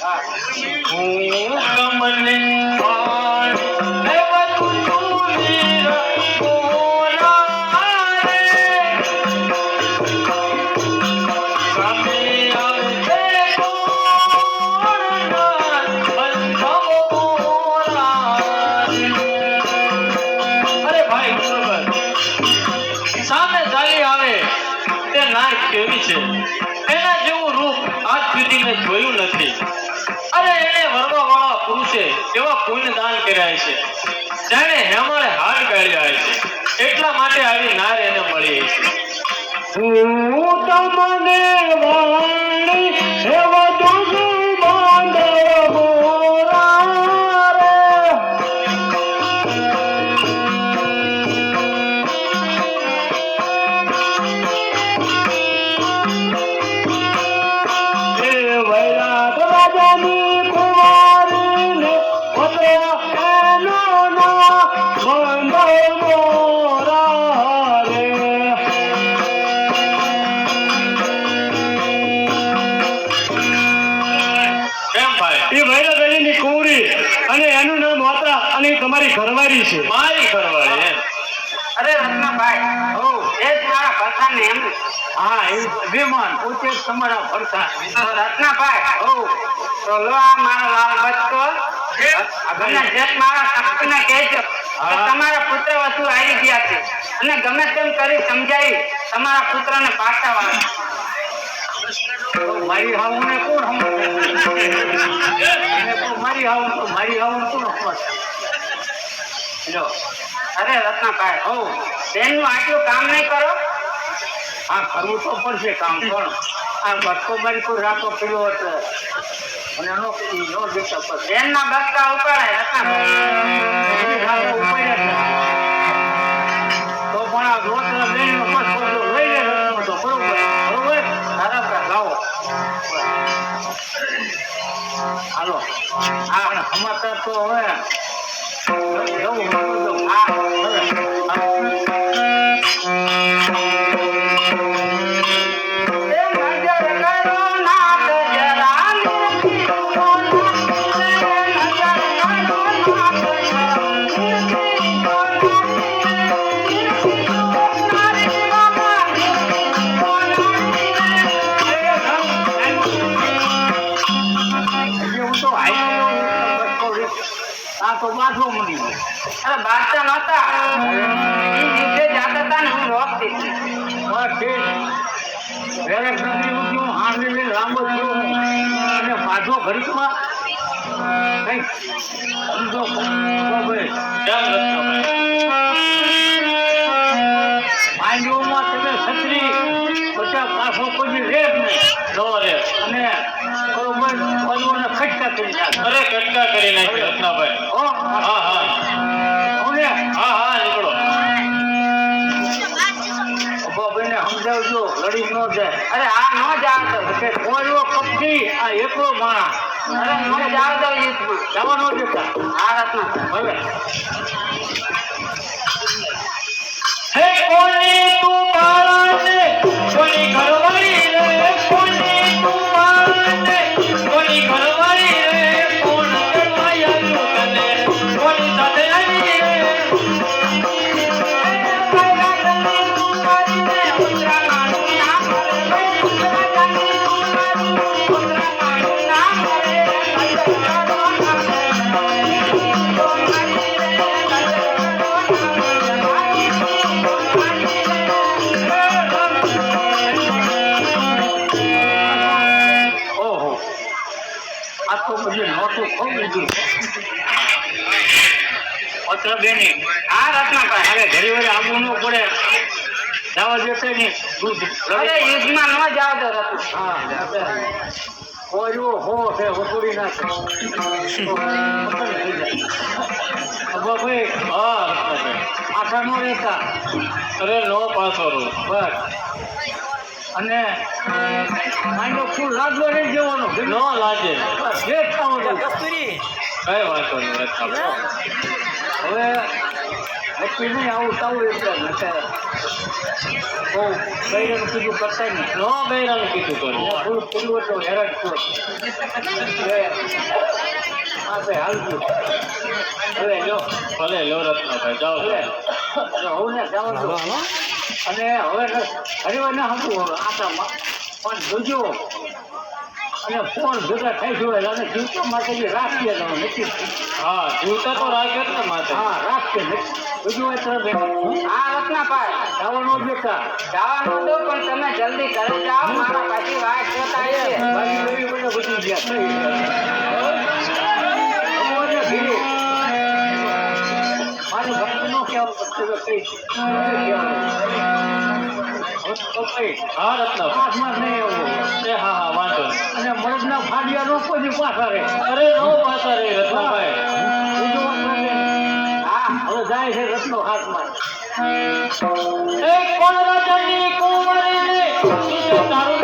હું કર્યા છે. જાણે હેમળે હાડ કાઢ્યા છે. એટલા માટે આવી નાર એને મળી છે. હું તમને વાણી અને એનું નામ માતા અને તમારી ઘરવાળી છે. મારી ઘરવાળી અરે રત્નાભાઈ હો એ જ મારા ભરસાને એમ. હા એ વિમાન પોતે તમારા ભરસા રત્નાભાઈ હો. તો લો આ મારો લાલ બચકો. ગમે જેઠ મારા શક્તિને કહેજો તમારા પુત્ર વસુ આવી ગયા છે. અને ગમે તેમ કરી સમજાવી તમારા પુત્રને પાછા વાળો. તો મારી હાઉને કોણ સમજે મારી હાઉ તો, મારી કોણ સમજે જો અરે રત્નાભાઈ હો બેનનું આટલું કામ નહીં કરો? હા, કરવું તો પડશે કામ, પણ આ ભટકો કોઈ રાખો પીલો હતો. અને નો નો દેતો પણ બેનના બચકા ઉપાડાય રત્નાભાઈ છે. તો પણ આ રોટલા બટકો જો લઈ લે, તો બરોબર. બરોબર? બરાબર લાવો. હાલો. અને સમાચાર તો હવે વેરે નથી ઉઠ્યું, હાંડી લઈને લાંબો થયો અને પાછો ઘડીકમાં કંઈક સમજો. ભાઈ, તમે છત્રી બધા પાછો કોઈ રે જ નહીં. અને બરોબર પદોને ખટકા કરી નાખે. અરે કટકા કરી નાખી રત્નાભાઈ હા હું ન જાય અરે આ એકલો માણસ. અરે ન જાવ તો યુદ્ધમાં જવા આ રાતના. ભલે. હે કોની તું બાળાને? છે ઘરવાળી રે બેની. આ રત્નાભાઈ અરે ઘરે વાર આવવું ન પડે. જવા દેશે નહીં દૂધ. અરે યુદ્ધમાં ન જાવ તો રત્ના. હા કોળીઓ હો છે જાય અబ్బા ભાઈ હા આખા ન રહેતા. અરે નો પાછો રો બસ. અને માંડો ફૂલ લાગવો નહીં જવાનો. ન લાગે. જે ખાવાનું. કઈ વાંધો નહીં હવે નક્કી નહીં આવું તાવું એટલે નકર બહુ બૈરાનું કીધું કરતા નહીં. નો બૈરાનું કીધું તો થોડું પેલું હતું હેરાન છો આપણે હાલતું હવે જો. ભલે લો રત્નાભાઈ જાઓ. હવે. ને જવા અને હવે હરિવાર ના હતું આપણા પણ જોજો અને ફોન ભેગા થઈ જોડે? અને જીવતો માટે બી રાખીએ તમે નથી. હા જીવતા તો રાખે ને માથે હા રાખીએ બીજું હોય તો હા પાય જવાનું બેટા. જવાનું તો પણ તમે જલ્દી ઘરે જાઓ મારા પાછી વાત જોતા છે બાકી એવી મને બધી ગયા. મારું ભક્તનો કહેવું પડશે હા રત્નાભાઈ હાથમાં નહીં આવવું. એ હા હા વાંધો. અને મળદના ફાડિયા નો પાછા રહે અરે નો પાછા રે રત્નાભાઈ. હા હવે જાય છે રત્નો હાથમાં. એ કોણ રાજાની કુંવરીને? તારું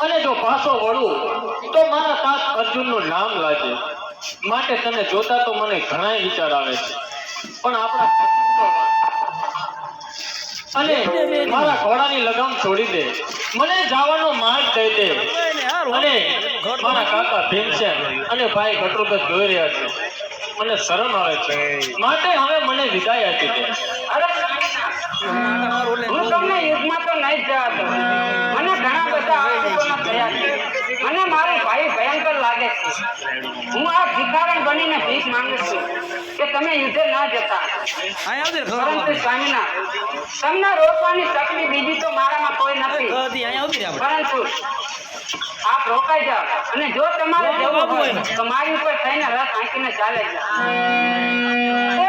અને જો પાછો વળું તો મારા તાત અર્જુનનું નામ લાગે માટે તને જોતા તો મને ઘણા વિચાર આવે છે પણ આપણા અને મારા ઘોડાની લગામ છોડી દે મને જવાનો માર્ગ કહી દે. અને મારા કાકા ભીમસેન અને ભાઈ ઘટરૂપે જોઈ રહ્યા છે. મને શરમ આવે છે. માટે હવે મને વિદાય આપી દે. અરે હું તમને યુદ્ધમાં તો નહીં જ જવા મને ઘણા બધા છે. મને મારો ભાઈ છે હું આ ભિખારણ બનીને ભીખ માંગુ છું કે તમે યુદ્ધે ના જતા. પરંતુ સ્વામીના તમને રોકવાની તકલીફ બીજી તો મારામાં કોઈ નથી. પરંતુ આપ રોકાઈ જાઓ અને જો તમારે જવું હોય તો મારી ઉપર થઈને રથ આંકીને ચાલે જાઓ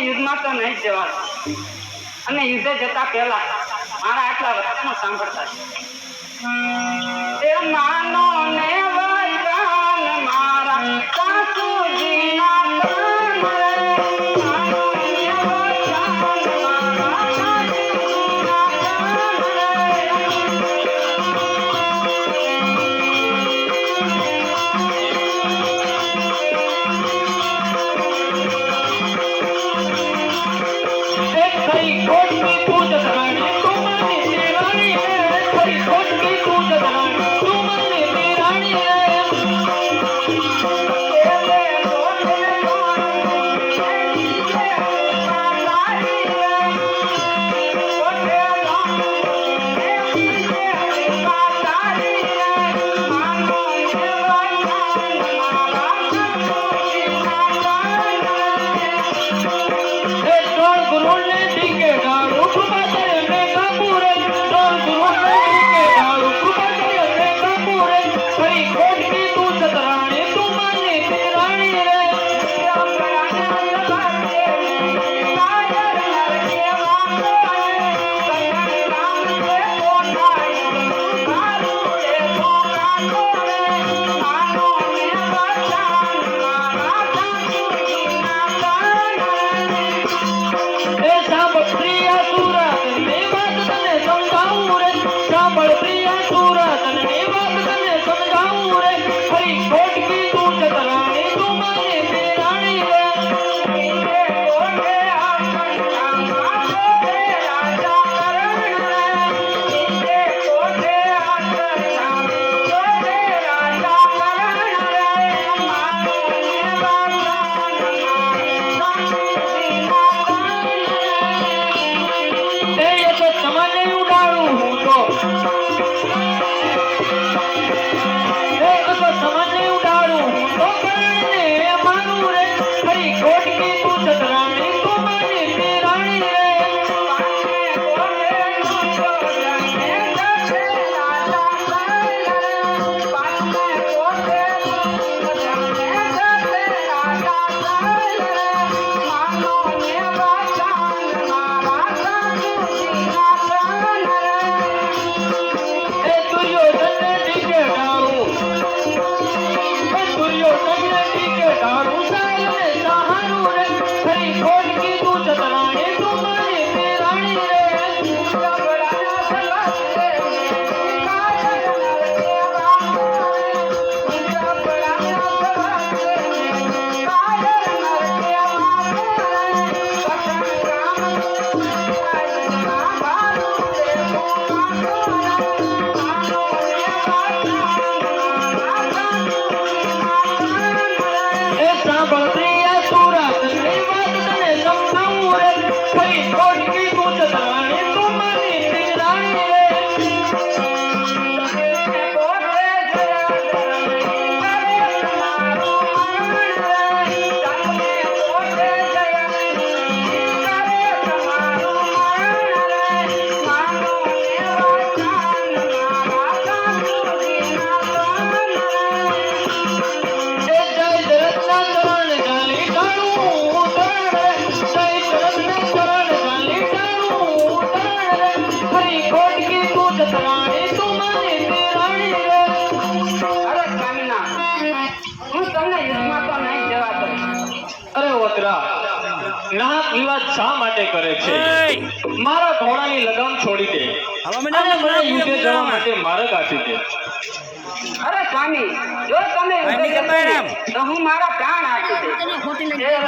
યુદ્ધમાં તો નહીં જવાનું. અને યુદ્ધે જતા પહેલા મારા આટલા વચનો સાંભળતા એ માનો શા માટે કરે છે? મારા ઘોડાની લગામ છોડી દે. અને મને યુદ્ધ જવા માટે માર્ગ આપી દે. અરે સ્વામી જો તમે તો હું મારા પ્રાણ આપી દે ખોટી લઈ